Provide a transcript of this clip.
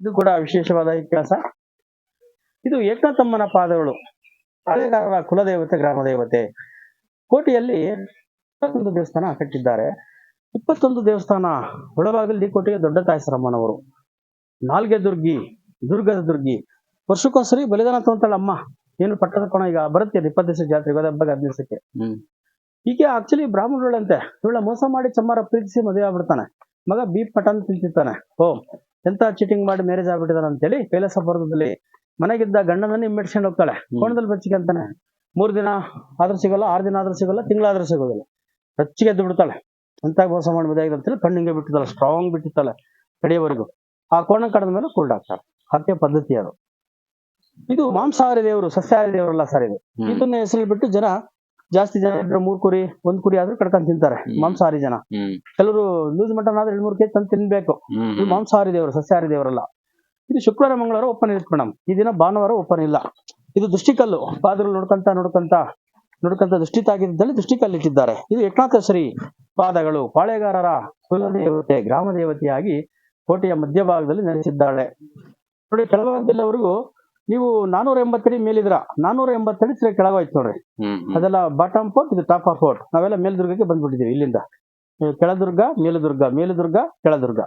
ಇದು ಕೂಡ ವಿಶೇಷವಾದ ಇತಿಹಾಸ. ಇದು ಏಕತಮ್ಮನ ಪಾದಗಳು. ಹಳೆಗಾರರ ಕುಲದೇವತೆ ಗ್ರಾಮ ದೇವತೆ ಕೋಟೆಯಲ್ಲಿ ಇಪ್ಪತ್ತೊಂದು ದೇವಸ್ಥಾನ ಕಟ್ಟಿದ್ದಾರೆ. ಇಪ್ಪತ್ತೊಂದು ದೇವಸ್ಥಾನ ಒಳಭಾಗದಲ್ಲಿ ಕೋಟೆಗೆ ದೊಡ್ಡ ತಾಯಸರಮ್ಮನವರು ನಾಲ್ಗೆ ದುರ್ಗಿ ದುರ್ಗದ ದುರ್ಗಿ ವರ್ಷಕ್ಕೊಂದ್ಸರಿ ಬಲಿದಾನ ತಗೊಂತಾಳೆ ಅಮ್ಮ. ಏನು ಪಟ್ಟದ ಕೋಣ ಈಗ ಬರುತ್ತೆ ಇಪ್ಪತ್ತು ದಿವಸ ಜಾತ್ರೆಗೆ ಹೋದ ಹದಿನೈದು ದಿವಸಕ್ಕೆ. ಹ್ಮ್. ಈಕೆ ಆಕ್ಚುಲಿ ಬ್ರಾಹ್ಮಣರುಳಂತೆ ಇವಳ ಮೋಸ ಮಾಡಿ ಚಮ್ಮಾರ ಪ್ರೀತಿಸಿ ಮದುವೆ ಆಗ್ಬಿಡ್ತಾನೆ. ಮಗ ಬೀಪ್ ಅಂತ ತಿಂತಿರ್ತಾನೆ. ಓ ಎಂತ ಚೀಟಿಂಗ್ ಮಾಡಿ ಮ್ಯಾರೇಜ್ ಆಗ್ಬಿಟ್ಟಿದಾನ ಅಂತೇಳಿ ಕೈಲಾಸ ಪರ್ವತದಲ್ಲಿ ಮನೆಗಿದ್ದ ಗಂಡನನ್ನ ಇಮ್ಮೆಡ್ಸ್ಕೊಂಡು ಹೋಗ್ತಾಳೆ. ಕೋಣದಲ್ಲಿ ಬೆಚ್ಚಿಗೆ ಅಂತಾನೆ. ಮೂರ್ ದಿನ ಆದ್ರೂ ಸಿಗಲ್ಲ ಆರು ದಿನ ಆದ್ರೂ ಸಿಗಲ್ಲ ತಿಂಗಳಾದ್ರೂ ಸಿಗೋದಿಲ್ಲ. ಬೆಚ್ಚಿಗೆ ಎದ್ದು ಬಿಡ್ತಾಳೆ. ಎಂತ ಮೋಸ ಮಾಡಿ ಮದುವೆ ಆಗಿದೆ ಅಂತೇಳಿ ಕಣ್ಣಿಗೆ ಬಿಟ್ಟಿದ್ದಾಳೆ ಸ್ಟ್ರಾಂಗ್ ಬಿಟ್ಟಿತ್ತಾಳೆ ಕಡೆಯವರೆಗೂ. ಆ ಕೋಣ ಕಡದ ಮೇಲೆ ಕೋಲ್ಡ್ ಹಾಕ್ತಾರೆ ಹತ್ಯೆ ಪದ್ಧತಿ ಅದು. ಇದು ಮಾಂಸಾಹಾರಿ ದೇವರು ಸಸ್ಯಾಹಾರಿ ದೇವರಲ್ಲ ಸರ್ ಇದು. ಇದನ್ನ ಹೆಸರು ಬಿಟ್ಟು ಜನ ಜಾಸ್ತಿ ಜನ ಇದ್ರೆ ಮೂರ್ ಕುರಿ ಒಂದ್ ಕುರಿ ಆದ್ರೂ ಕಡ್ಕೊಂಡ್ ತಿಂತಾರೆ. ಮಾಂಸಾಹಾರಿ ಜನ. ಕೆಲವರು ಲೂಸ್ ಮಟನ್ ಆದ್ರೆ ಎರಡ್ ಮೂರು ಕೆಜಿ ತಂದು ತಿನ್ಬೇಕು. ಇದು ಮಾಂಸಾಹಾರಿ ದೇವರು ಸಸ್ಯಾಹಾರಿ ದೇವರಲ್ಲ. ಇದು ಶುಕ್ರವಾರ ಮಂಗಳವಾರ ಓಪನ್ ಇರುತ್ತೆ ಮೇಡಮ್. ಈ ದಿನ ಭಾನುವಾರ ಓಪನ್ ಇಲ್ಲ. ಇದು ದೃಷ್ಟಿಕಲ್ಲು. ಪಾದರು ನೋಡ್ಕಂತ ನೋಡ್ಕಂತ ನೋಡ್ಕಂತ ದೃಷ್ಟಿ ತಾಗಿದ್ದಲ್ಲಿ ದೃಷ್ಟಿಕಲ್ಲು ಇಟ್ಟಿದ್ದಾರೆ. ಇದು ಏಕನಾಥೇಶ್ವರಿ ಪಾದಗಳು. ಪಾಳೆಗಾರರ ಕುಲದೇವತೆ ಗ್ರಾಮ ದೇವತೆಯಾಗಿ ಕೋಟೆಯ ಮಧ್ಯಭಾಗದಲ್ಲಿ ನೆಲೆಸಿದ್ದಾಳೆ. ನೋಡಿ ಕೆಳಭಾಗದಲ್ಲಿವರೆಗೂ ನೀವು ನಾನೂರ ಎಂಬತ್ತಡಿ ಮೇಲಿದ್ರ ನಾನೂರ ಎಂಬತ್ತಡಿ ಸರಿ ಕೆಳಗೋಯ್ತು ನೋಡ್ರಿ. ಅದೆಲ್ಲ ಬಾಟಮ್ ಫೋರ್ಟ್ ಇದು ಟಾಪ್ ಆಫ್ ಫೋರ್ಟ್ ನಾವೆಲ್ಲ ಮೇಲ್ದುರ್ಗಕ್ಕೆ ಬಂದ್ಬಿಟ್ಟಿದ್ದೀವಿ ಇಲ್ಲಿಂದ. ಕೆಳದುರ್ಗ ಮೇಲುದುರ್ಗ ಮೇಲುದುರ್ಗ ಕೆಳದುರ್ಗ.